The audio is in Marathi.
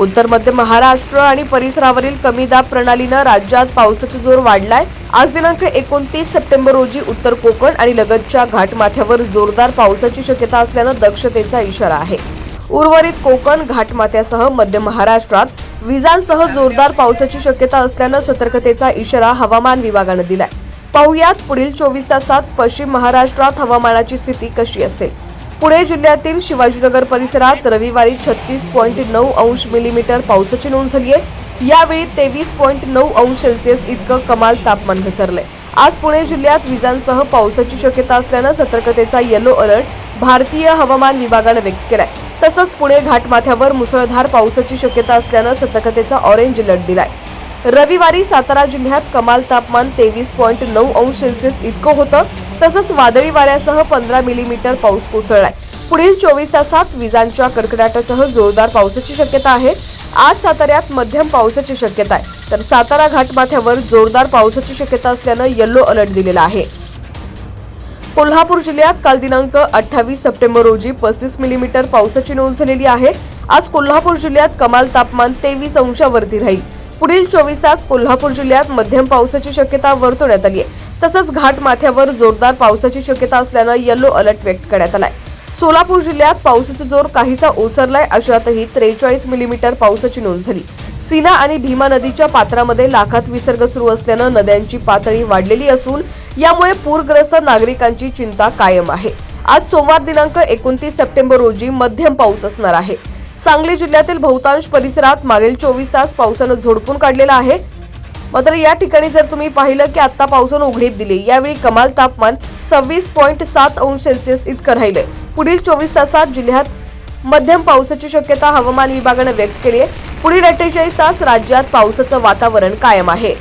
उत्तर मध्य महाराष्ट्र आणि परिसरावरील कमी दाब प्रणालीनं राज्यात पावसाचा जोर वाढलाय. आज दिनांक एकोणतीस सप्टेंबर रोजी उत्तर कोकण आणि लगतच्या घाटमाथ्यावर जोरदार पावसाची शक्यता असल्यानं दक्षतेचा इशारा आहे. उर्वरित कोकण घाटमाथ्यासह मध्य महाराष्ट्रात विजांसह जोरदार पावसाची शक्यता असल्यानं सतर्कतेचा इशारा हवामान विभागानं दिलाय. पाहुयात पुढील चोवीस तासात पश्चिम महाराष्ट्रात हवामानाची स्थिती कशी असेल? पुणे जिल्ह्यातील शिवाजीनगर परिसरात रविवारी छत्तीस पॉईंट नऊ अंश मिलीमीटर पावसाची नोंद झाली आहे. यावेळी तेवीस पॉईंट नऊ अंश सेल्सिअस इतकं कमाल तापमान घसरलंय. आज पुणे जिल्ह्यात विजांसह पावसाची शक्यता असल्यानं सतर्कतेचा येलो अलर्ट भारतीय हवामान विभागानं व्यक्त केलाय. तसंच पुणे घाटमाथ्यावर मुसळधार पावसाची शक्यता असल्यानं सतर्कतेचा ऑरेंज अलर्ट दिलाय. रविवारी सातारा जिल्ह्यात कमाल तापमान तेवीस पॉईंट नऊ अंश सेल्सिअस इतकं होतं. तसंच वादळी वाऱ्यासह पंधरा मिलीमीटर पाऊस कोसळलाय. पुढील चोवीस तासात विजांच्या कडकडाटासह जोरदार पावसाची शक्यता आहे. आज साताऱ्यात मध्यम पावसाची शक्यता आहे. तर सातारा घाटमाथ्यावर जोरदार पावसाची शक्यता असल्यानं येल्लो अलर्ट दिलेला आहे. कोल्हापूर जिल्ह्यात काल दिनांक अठ्ठावीस सप्टेंबर रोजी पस्तीस मिलीमीटर पावसाची नोंद झालेली आहे. आज कोल्हापूर जिल्ह्यात कमाल तापमान तेवीस अंशावरती राहील. पुढील चोवीस तास कोल्हापूर जिल्ह्यात मध्यम पावसाची शक्यता वर्तवण्यात आली आहे. तसंच घाट माथ्यावर जोरदार पावसाची शक्यता असल्यानं येलो अलर्ट व्यक्त करण्यात आलाय. सोलापूर जिल्ह्यात पावसाचा जोर काहीसा ओसरलाय अशातही त्रेचाळीस मिलीमीटर पावसाची नोंद झाली. सीना आणि भीमा नदीच्या पात्रामध्ये लाखात विसर्ग सुरू असल्यानं नद्यांची पातळी वाढलेली असून यामुळे पूरग्रस्त नागरिकांची चिंता कायम आहे. आज सोमवार दिनांक एकोणतीस सप्टेंबर रोजी मध्यम पाऊस असणार आहे. सांगली जिल्ह्यातील बहुतांश परिसरात मागील चोवीस तास पावसानं झोडपून काढलेला आहे. मात्र या ठिकाणी जर तुम्ही पाहिलं की आता पावसानं उघडीप दिली यावेळी कमाल तापमान सव्वीस पॉईंट सात अंश सेल्सिअस इतकं राहिलंय. पुढील चोवीस तासात जिल्ह्यात मध्यम पावसाची शक्यता हवामान विभागानं व्यक्त केली आहे पुढील अठ्ठेचाळीस तास राज्यात पावसाचं वातावरण कायम आहे.